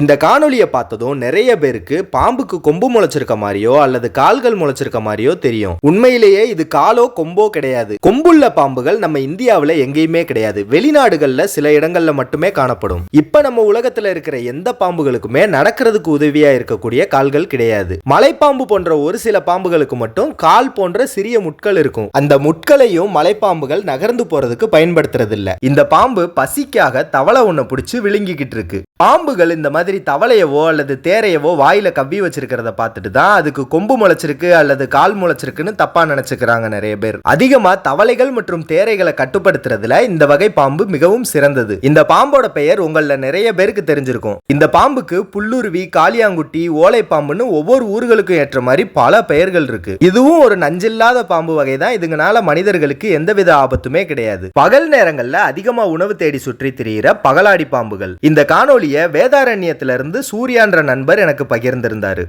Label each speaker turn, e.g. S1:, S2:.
S1: இந்த காணொளியை பார்த்ததும் நிறைய பேருக்கு பாம்புக்கு கொம்பு முளைச்சிருக்க மாதிரியோ அல்லது கால்கள் முளைச்சிருக்க மாதிரியோ தெரியும். உண்மையிலேயே இது காலோ கொம்போ கிடையாது. கொம்புள்ள பாம்புகள் நம்ம இந்தியாவில் எங்கேயுமே கிடையாது. வெளிநாடுகளில் சில இடங்களில் மட்டுமே காணப்படும். இப்போ நம்ம உலகத்தில் இருக்கிற எந்த பாம்புகளுக்குமே நடக்கிறதுக்கு உதவியாக இருக்கக்கூடிய கால்கள் கிடையாது. மலைப்பாம்பு போன்ற ஒரு சில பாம்புகளுக்கு மட்டும் கால் போன்ற சிறிய முட்கள் இருக்கும். அந்த முட்களையும் மலைப்பாம்புகள் நகர்ந்து போறதுக்கு பயன்படுத்துறதில்லை. இந்த பாம்பு பசிக்காக தவளை ஒன்று பிடிச்சி விழுங்கிக்கிட்டு இருக்கு. பாம்புகள் இந்த மாதிரி தவளையவோ அல்லது தேரையவோ வாயில கவ்வி வச்சிருக்கிறத பார்த்துட்டு தான் அதுக்கு கொம்பு முளைச்சிருக்கு அல்லது கால் முளைச்சிருக்குன்னு தப்பாக நினச்சிக்கிறாங்க நிறைய பேர். அதிகமா தவளைகள் மற்றும் தேரைகளை கட்டுப்படுத்துறதுல இந்த வகை பாம்பு மிகவும் சிறந்தது. இந்த பாம்போட பெயர் உங்களில் நிறைய பேருக்கு தெரிஞ்சிருக்கும். இந்த பாம்புக்கு புல்லுருவி காளியாங்குட்டி ஓலை பாம்புன்னு ஒவ்வொரு ஊர்களுக்கும் ஏற்ற மாதிரி பல பெயர்கள் இருக்கு. இதுவும் ஒரு நஞ்சில்லாத பாம்பு வகை தான். இதுங்கனால மனிதர்களுக்கு எந்தவித ஆபத்துமே கிடையாது. பகல் நேரங்களில் அதிகமா உணவு தேடி சுற்றி திரியிற பகலாடி பாம்புகள். இந்த காணொளிய இருந்து சூர்யான்ற நண்பர் எனக்கு பகிர்ந்திருந்தாரு.